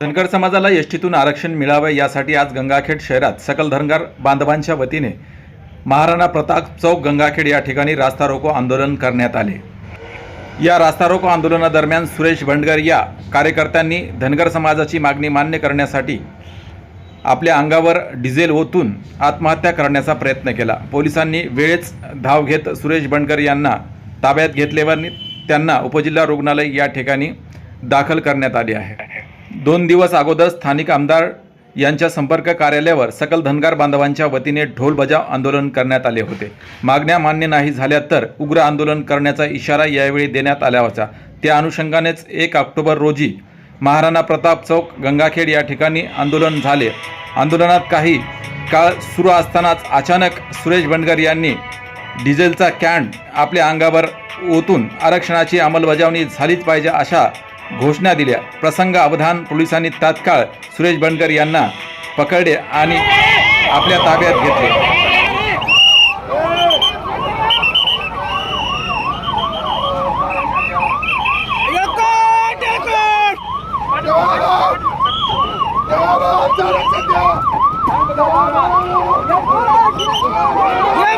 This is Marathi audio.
धनगर समाजाला एसटीतून आरक्षण मिळावं यासाठी आज गंगाखेड शहरात सकल धनगर बांधवांच्या वतीने महाराणा प्रताप चौक गंगाखेड या ठिकाणी रास्ता रोको आंदोलन करण्यात आले. या रास्ता रोको आंदोलनादरम्यान सुरेश भंडगर या कार्यकर्त्यांनी धनगर समाजाची मागणी मान्य करण्यासाठी आपल्या अंगावर डिझेल ओतून आत्महत्या करण्याचा प्रयत्न केला. पोलिसांनी वेळेच धाव घेत सुरेश भंडगर यांना ताब्यात घेतल्यावर त्यांना उपजिल्हा रुग्णालय या ठिकाणी दाखल करण्यात आले आहे. दोन दिवस अगोदर स्थानिक आमदार यांच्या संपर्क कार्यालयावर सकल धनगार बांधवांच्या वतीने ढोल बजाव आंदोलन करण्यात आले होते. मागण्या मान्य नाही झाल्या तर उग्र आंदोलन करण्याचा इशारा यावेळी देण्यात आला होता. त्या अनुषंगानेच एक ऑक्टोबर रोजी महाराणा प्रताप चौक गंगाखेड या ठिकाणी आंदोलन झाले. आंदोलनात काही काळ सुरू असतानाच अचानक सुरेश बंडगर यांनी डिझेलचा कॅन आपल्या अंगावर ओतून आरक्षणाची अंमलबजावणी झालीच पाहिजे अशा घोषणा दिल्या प्रसंग अवधान पोलिसांनी तात्काळ सुरेश बनकर यांना पकडले आणि आपल्या ताब्यात घेतले Yeah!